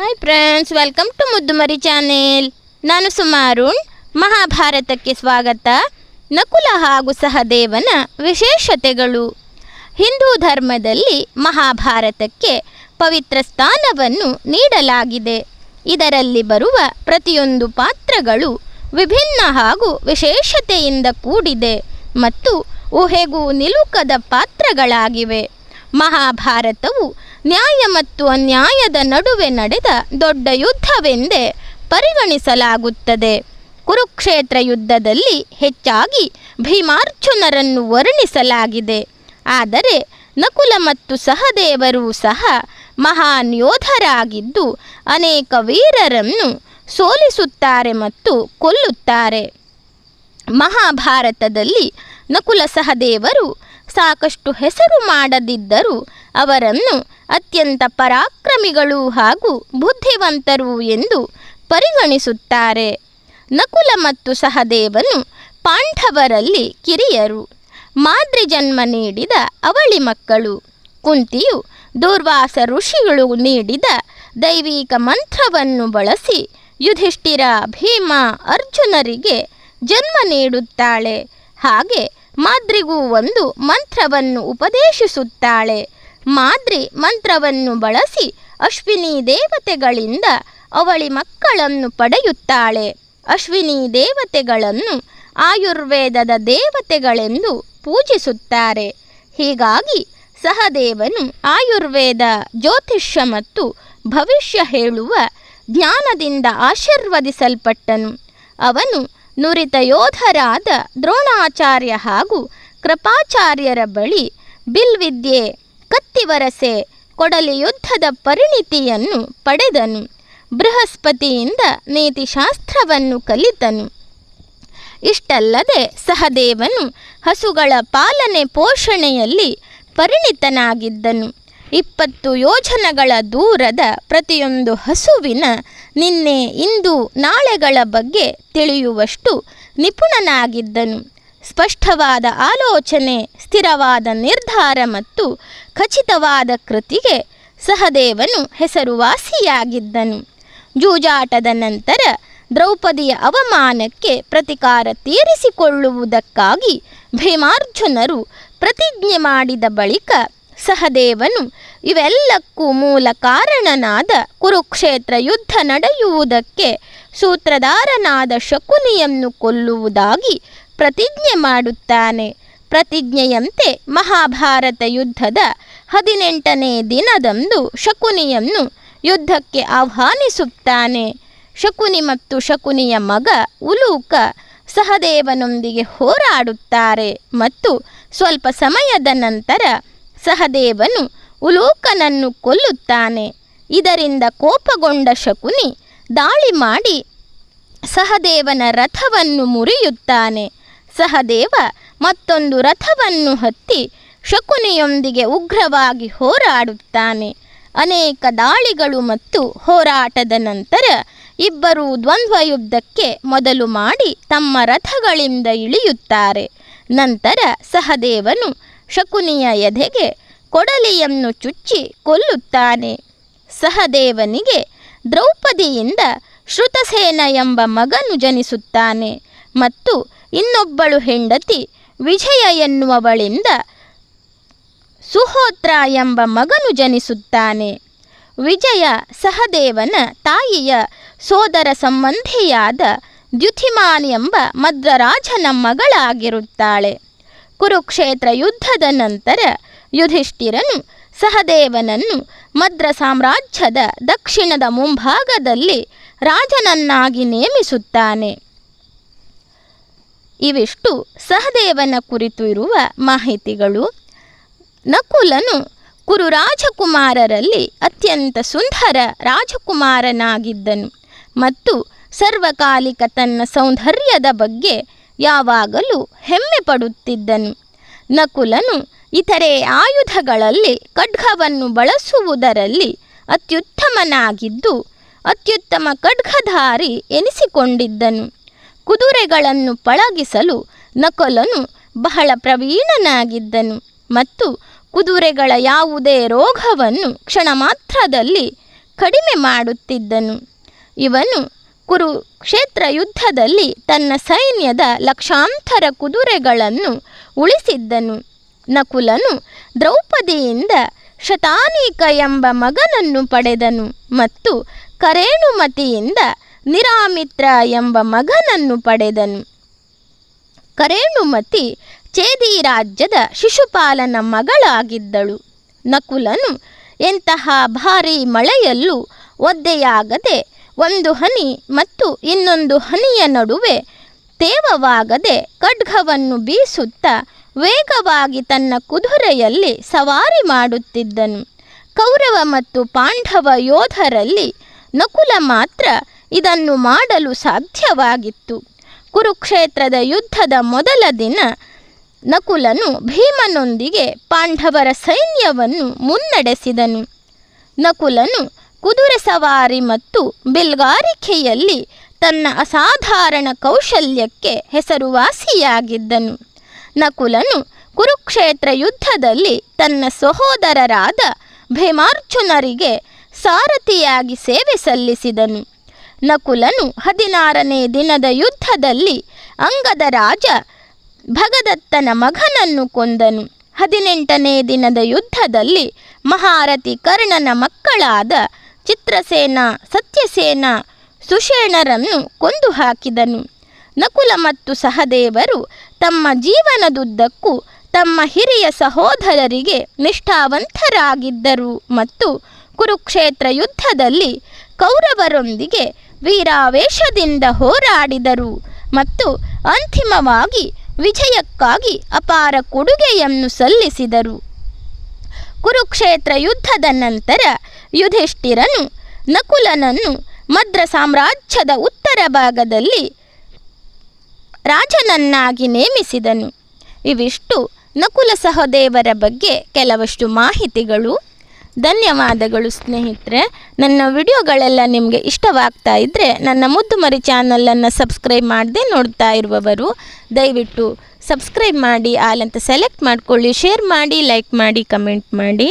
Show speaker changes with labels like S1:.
S1: Hi friends welcome to Muddumari channel ನಾನು ಸುಮಾರುಣ್ ಮಹಾಭಾರತಕ್ಕೆ ಸ್ವಾಗತ. ನಕುಲ ಹಾಗೂ ಸಹದೇವನ ವಿಶೇಷತೆಗಳು. ಹಿಂದೂ ಧರ್ಮದಲ್ಲಿ ಮಹಾಭಾರತಕ್ಕೆ ಪವಿತ್ರ ಸ್ಥಾನವನ್ನು ನೀಡಲಾಗಿದೆ. ಇದರಲ್ಲಿ ಬರುವ ಪ್ರತಿಯೊಂದು ಪಾತ್ರಗಳು ವಿಭಿನ್ನ ಹಾಗೂ ವಿಶೇಷತೆಯಿಂದ ಕೂಡಿದೆ ಮತ್ತು ಊಹೆಗೂ ನಿಲುಕದ ಪಾತ್ರಗಳಾಗಿವೆ. ಮಹಾಭಾರತವು ನ್ಯಾಯ ಮತ್ತು ಅನ್ಯಾಯದ ನಡುವೆ ನಡೆದ ದೊಡ್ಡ ಯುದ್ಧವೆಂದೇ ಪರಿಗಣಿಸಲಾಗುತ್ತದೆ. ಕುರುಕ್ಷೇತ್ರ ಯುದ್ಧದಲ್ಲಿ ಹೆಚ್ಚಾಗಿ ಭೀಮಾರ್ಜುನರನ್ನು ವರ್ಣಿಸಲಾಗಿದೆ. ಆದರೆ ನಕುಲ ಮತ್ತು ಸಹದೇವರು ಸಹ ಮಹಾನ್ ಯೋಧರಾಗಿದ್ದು ಅನೇಕ ವೀರರನ್ನು ಸೋಲಿಸುತ್ತಾರೆ ಮತ್ತು ಕೊಲ್ಲುತ್ತಾರೆ. ಮಹಾಭಾರತದಲ್ಲಿ ನಕುಲ ಸಹದೇವರು ಸಾಕಷ್ಟು ಹೆಸರು ಮಾಡದಿದ್ದರೂ ಅವರನ್ನು ಅತ್ಯಂತ ಪರಾಕ್ರಮಿಗಳು ಹಾಗೂ ಬುದ್ಧಿವಂತರು ಎಂದು ಪರಿಗಣಿಸುತ್ತಾರೆ. ನಕುಲ ಮತ್ತು ಸಹದೇವನು ಪಾಂಡವರಲ್ಲಿ ಕಿರಿಯರು. ಮಾದ್ರಿ ಜನ್ಮ ನೀಡಿದ ಅವಳಿ ಮಕ್ಕಳು. ಕುಂತಿಯು ದೂರ್ವಾಸ ಋಷಿಗಳು ನೀಡಿದ ದೈವಿಕ ಮಂತ್ರವನ್ನು ಬಳಸಿ ಯುಧಿಷ್ಠಿರ ಭೀಮ ಅರ್ಜುನರಿಗೆ ಜನ್ಮ ನೀಡುತ್ತಾಳೆ. ಹಾಗೆ ಮಾದ್ರಿಗೂ ಒಂದು ಮಂತ್ರವನ್ನು ಉಪದೇಶಿಸುತ್ತಾಳೆ. ಮಾದ್ರಿ ಮಂತ್ರವನ್ನು ಬಳಸಿ ಅಶ್ವಿನಿ ದೇವತೆಗಳಿಂದ ಅವಳಿ ಮಕ್ಕಳನ್ನು ಪಡೆಯುತ್ತಾಳೆ. ಅಶ್ವಿನಿ ದೇವತೆಗಳನ್ನು ಆಯುರ್ವೇದದ ದೇವತೆಗಳೆಂದು ಪೂಜಿಸುತ್ತಾರೆ. ಹೀಗಾಗಿ ಸಹದೇವನು ಆಯುರ್ವೇದ, ಜ್ಯೋತಿಷ್ಯ ಮತ್ತು ಭವಿಷ್ಯ ಹೇಳುವ ಜ್ಞಾನದಿಂದ ಆಶೀರ್ವದಿಸಲ್ಪಟ್ಟನು. ಅವನು ನುರಿತ ಯೋಧರಾದ ದ್ರೋಣಾಚಾರ್ಯ ಹಾಗೂ ಕೃಪಾಚಾರ್ಯರ ಬಳಿ ಬಿಲ್ವಿದ್ಯೆ, ಕತ್ತಿವರಸೆ, ಕೊಡಲಿ ಯುದ್ಧದ ಪರಿಣಿತಿಯನ್ನು ಪಡೆದನು. ಬೃಹಸ್ಪತಿಯಿಂದ ನೀತಿಶಾಸ್ತ್ರವನ್ನು ಕಲಿತನು. ಇಷ್ಟಲ್ಲದೆ ಸಹದೇವನು ಹಸುಗಳ ಪಾಲನೆ ಪೋಷಣೆಯಲ್ಲಿ ಪರಿಣಿತನಾಗಿದ್ದನು. ಇಪ್ಪತ್ತು ಯೋಜನಗಳ ದೂರದ ಪ್ರತಿಯೊಂದು ಹಸುವಿನ ನಿನ್ನೆ ಇಂದು ನಾಳೆಗಳ ಬಗ್ಗೆ ತಿಳಿಯುವಷ್ಟು ನಿಪುಣನಾಗಿದ್ದನು. ಸ್ಪಷ್ಟವಾದ ಆಲೋಚನೆ, ಸ್ಥಿರವಾದ ನಿರ್ಧಾರ ಮತ್ತು ಖಚಿತವಾದ ಕೃತಿಗೆ ಸಹದೇವನು ಹೆಸರುವಾಸಿಯಾಗಿದ್ದನು. ಜೂಜಾಟದ ನಂತರ ದ್ರೌಪದಿಯ ಅವಮಾನಕ್ಕೆ ಪ್ರತಿಕಾರ ತೀರಿಸಿಕೊಳ್ಳುವುದಕ್ಕಾಗಿ ಭೀಮಾರ್ಜುನರು ಪ್ರತಿಜ್ಞೆ ಮಾಡಿದ ಬಳಿಕ ಸಹದೇವನು, ಇವೆಲ್ಲಕ್ಕೂ ಮೂಲ ಕಾರಣನಾದ ಕುರುಕ್ಷೇತ್ರ ಯುದ್ಧ ನಡೆಯುವುದಕ್ಕೆ ಸೂತ್ರಧಾರನಾದ ಶಕುನಿಯನ್ನು ಕೊಲ್ಲುವುದಾಗಿ ಪ್ರತಿಜ್ಞೆ ಮಾಡುತ್ತಾನೆ. ಪ್ರತಿಜ್ಞೆಯಂತೆ ಮಹಾಭಾರತ ಯುದ್ಧದ ಹದಿನೆಂಟನೇ ದಿನದಂದು ಶಕುನಿಯನ್ನು ಯುದ್ಧಕ್ಕೆ ಆಹ್ವಾನಿಸುತ್ತಾನೆ. ಶಕುನಿ ಮತ್ತು ಶಕುನಿಯ ಮಗ ಉಲೂಕ ಸಹದೇವನೊಂದಿಗೆ ಹೋರಾಡುತ್ತಾರೆ ಮತ್ತು ಸ್ವಲ್ಪ ಸಮಯದ ನಂತರ ಸಹದೇವನು ಉಲೂಕನನ್ನು ಕೊಲ್ಲುತ್ತಾನೆ. ಇದರಿಂದ ಕೋಪಗೊಂಡ ಶಕುನಿ ದಾಳಿ ಮಾಡಿ ಸಹದೇವನ ರಥವನ್ನು ಮುರಿಯುತ್ತಾನೆ. ಸಹದೇವ ಮತ್ತೊಂದು ರಥವನ್ನು ಹತ್ತಿ ಶಕುನಿಯೊಂದಿಗೆ ಉಗ್ರವಾಗಿ ಹೋರಾಡುತ್ತಾನೆ. ಅನೇಕ ದಾಳಿಗಳು ಮತ್ತು ಹೋರಾಟದ ನಂತರ ಇಬ್ಬರೂ ದ್ವಂದ್ವ ಯುದ್ಧಕ್ಕೆ ಮೊದಲು ಮಾಡಿ ತಮ್ಮ ರಥಗಳಿಂದ ಇಳಿಯುತ್ತಾರೆ. ನಂತರ ಸಹದೇವನು ಶಕುನಿಯ ಎದೆಗೆ ಕೊಡಲಿಯನ್ನು ಚುಚ್ಚಿ ಕೊಲ್ಲುತ್ತಾನೆ. ಸಹದೇವನಿಗೆ ದ್ರೌಪದಿಯಿಂದ ಶ್ರುತಸೇನ ಎಂಬ ಮಗನು ಜನಿಸುತ್ತಾನೆ ಮತ್ತು ಇನ್ನೊಬ್ಬಳು ಹೆಂಡತಿ ವಿಜಯ ಎನ್ನುವವಳಿಂದ ಸುಹೋತ್ರ ಎಂಬ ಮಗನು ಜನಿಸುತ್ತಾನೆ. ವಿಜಯ ಸಹದೇವನ ತಾಯಿಯ ಸೋದರ ಸಂಬಂಧಿಯಾದ ದ್ಯುತಿಮಾನ್ ಎಂಬ ಮದ್ರರಾಜನ ಮಗಳಾಗಿರುತ್ತಾಳೆ. ಕುರುಕ್ಷೇತ್ರ ಯುದ್ಧದ ನಂತರ ಯುಧಿಷ್ಠಿರನು ಸಹದೇವನನ್ನು ಮದ್ರ ಸಾಮ್ರಾಜ್ಯದ ದಕ್ಷಿಣದ ಮುಂಭಾಗದಲ್ಲಿ ರಾಜನನ್ನಾಗಿ ನೇಮಿಸುತ್ತಾನೆ. ಇವಿಷ್ಟು ಸಹದೇವನ ಕುರಿತು ಇರುವ ಮಾಹಿತಿಗಳು. ನಕುಲನು ಕುರು ರಾಜಕುಮಾರರಲ್ಲಿ ಅತ್ಯಂತ ಸುಂದರ ರಾಜಕುಮಾರನಾಗಿದ್ದನು ಮತ್ತು ಸರ್ವಕಾಲಿಕ ತನ್ನ ಸೌಂದರ್ಯದ ಬಗ್ಗೆ ಯಾವಾಗಲೂ ಹೆಮ್ಮೆ ಪಡುತ್ತಿದ್ದನು. ನಕುಲನು ಇತರೆ ಆಯುಧಗಳಲ್ಲಿ ಖಡ್ಗವನ್ನು ಬಳಸುವುದರಲ್ಲಿ ಅತ್ಯುತ್ತಮನಾಗಿದ್ದು ಅತ್ಯುತ್ತಮ ಖಡ್ಗಧಾರಿ ಎನಿಸಿಕೊಂಡಿದ್ದನು. ಕುದುರೆಗಳನ್ನು ಪಳಗಿಸಲು ನಕುಲನು ಬಹಳ ಪ್ರವೀಣನಾಗಿದ್ದನು ಮತ್ತು ಕುದುರೆಗಳ ಯಾವುದೇ ರೋಗವನ್ನು ಕ್ಷಣ ಮಾತ್ರದಲ್ಲಿ ಕಡಿಮೆ ಮಾಡುತ್ತಿದ್ದನು. ಇವನು ಕುರುಕ್ಷೇತ್ರ ಯುದ್ಧದಲ್ಲಿ ತನ್ನ ಸೈನ್ಯದ ಲಕ್ಷಾಂತರ ಕುದುರೆಗಳನ್ನು ಉಳಿಸಿದ್ದನು. ನಕುಲನು ದ್ರೌಪದಿಯಿಂದ ಶತಾನೀಕ ಎಂಬ ಮಗನನ್ನು ಪಡೆದನು ಮತ್ತು ಕರೇಣುಮತಿಯಿಂದ ನಿರಾಮಿತ್ರ ಎಂಬ ಮಗನನ್ನು ಪಡೆದನು. ಕರೇಣುಮತಿ ಚೇದಿ ರಾಜ್ಯದ ಶಿಶುಪಾಲನ ಮಗಳಾಗಿದ್ದಳು. ನಕುಲನು ಎಂತಹ ಭಾರೀ ಮಳೆಯಲ್ಲೂ ಒದ್ದೆಯಾಗದೆ ಒಂದು ಹನಿ ಮತ್ತು ಇನ್ನೊಂದು ಹನಿಯ ನಡುವೆ ತೇವವಾಗದೆ ಖಡ್ಗವನ್ನು ಬೀಸುತ್ತಾ ವೇಗವಾಗಿ ತನ್ನ ಕುದುರೆಯಲ್ಲಿ ಸವಾರಿ ಮಾಡುತ್ತಿದ್ದನು. ಕೌರವ ಮತ್ತು ಪಾಂಡವ ಯೋಧರಲ್ಲಿ ನಕುಲ ಮಾತ್ರ ಇದನ್ನು ಮಾಡಲು ಸಾಧ್ಯವಾಗಿತ್ತು. ಕುರುಕ್ಷೇತ್ರದ ಯುದ್ಧದ ಮೊದಲ ದಿನ ನಕುಲನು ಭೀಮನೊಂದಿಗೆ ಪಾಂಡವರ ಸೈನ್ಯವನ್ನು ಮುನ್ನಡೆಸಿದನು. ನಕುಲನು ಕುದುರೆ ಸವಾರಿ ಮತ್ತು ಬಿಲ್ಗಾರಿಕೆಯಲ್ಲಿ ತನ್ನ ಅಸಾಧಾರಣ ಕೌಶಲ್ಯಕ್ಕೆ ಹೆಸರುವಾಸಿಯಾಗಿದ್ದನು. ನಕುಲನು ಕುರುಕ್ಷೇತ್ರ ಯುದ್ಧದಲ್ಲಿ ತನ್ನ ಸಹೋದರರಾದ ಭೀಮಾರ್ಜುನರಿಗೆ ಸಾರಥಿಯಾಗಿ ಸೇವೆ ಸಲ್ಲಿಸಿದನು. ನಕುಲನು ಹದಿನಾರನೇ ದಿನದ ಯುದ್ಧದಲ್ಲಿ ಅಂಗದ ರಾಜ ಭಗದತ್ತನ ಮಗನನ್ನು ಕೊಂದನು. ಹದಿನೆಂಟನೇ ದಿನದ ಯುದ್ಧದಲ್ಲಿ ಮಹಾರಥಿ ಕರ್ಣನ ಮಕ್ಕಳಾದ ಚಿತ್ರಸೇನ, ಸತ್ಯಸೇನ ಸುಷೇಣರನ್ನು ಕೊಂದು ಹಾಕಿದನು. ನಕುಲ ಮತ್ತು ಸಹದೇವರು ತಮ್ಮ ಜೀವನದುದ್ದಕ್ಕೂ ತಮ್ಮ ಹಿರಿಯ ಸಹೋದರರಿಗೆ ನಿಷ್ಠಾವಂತರಾಗಿದ್ದರು ಮತ್ತು ಕುರುಕ್ಷೇತ್ರ ಯುದ್ಧದಲ್ಲಿ ಕೌರವರೊಂದಿಗೆ ವೀರಾವೇಶದಿಂದ ಹೋರಾಡಿದರು ಮತ್ತು ಅಂತಿಮವಾಗಿ ವಿಜಯಕ್ಕಾಗಿ ಅಪಾರ ಕೊಡುಗೆಯನ್ನು ಸಲ್ಲಿಸಿದರು. ಕುರುಕ್ಷೇತ್ರ ಯುದ್ಧದ ನಂತರ ಯುಧಿಷ್ಠಿರನು ನಕುಲನನ್ನು ಮದ್ರ ಸಾಮ್ರಾಜ್ಯದ ಉತ್ತರ ಭಾಗದಲ್ಲಿ ರಾಜನನ್ನಾಗಿ ನೇಮಿಸಿದನು. ಇವಿಷ್ಟು ನಕುಲ ಸಹದೇವರ ಬಗ್ಗೆ ಕೆಲವಷ್ಟು ಮಾಹಿತಿಗಳು. ಧನ್ಯವಾದಗಳು ಸ್ನೇಹಿತರೆ. ನನ್ನ ವಿಡಿಯೋಗಳೆಲ್ಲ ನಿಮಗೆ ಇಷ್ಟವಾಗ್ತಾ ಇದ್ದರೆ ನನ್ನ ಮುದ್ದು ಮರಿ ಚಾನಲನ್ನು ಸಬ್ಸ್ಕ್ರೈಬ್ ಮಾಡದೆ ನೋಡ್ತಾ ಇರುವವರು, ದಯವಿಟ್ಟು ಸಬ್ಸ್ಕ್ರೈಬ್ ಮಾಡಿ, ಆಲ್ ಅಂತ ಸೆಲೆಕ್ಟ್ ಮಾಡಿಕೊಳ್ಳಿ, ಶೇರ್ ಮಾಡಿ, ಲೈಕ್ ಮಾಡಿ, ಕಮೆಂಟ್ ಮಾಡಿ.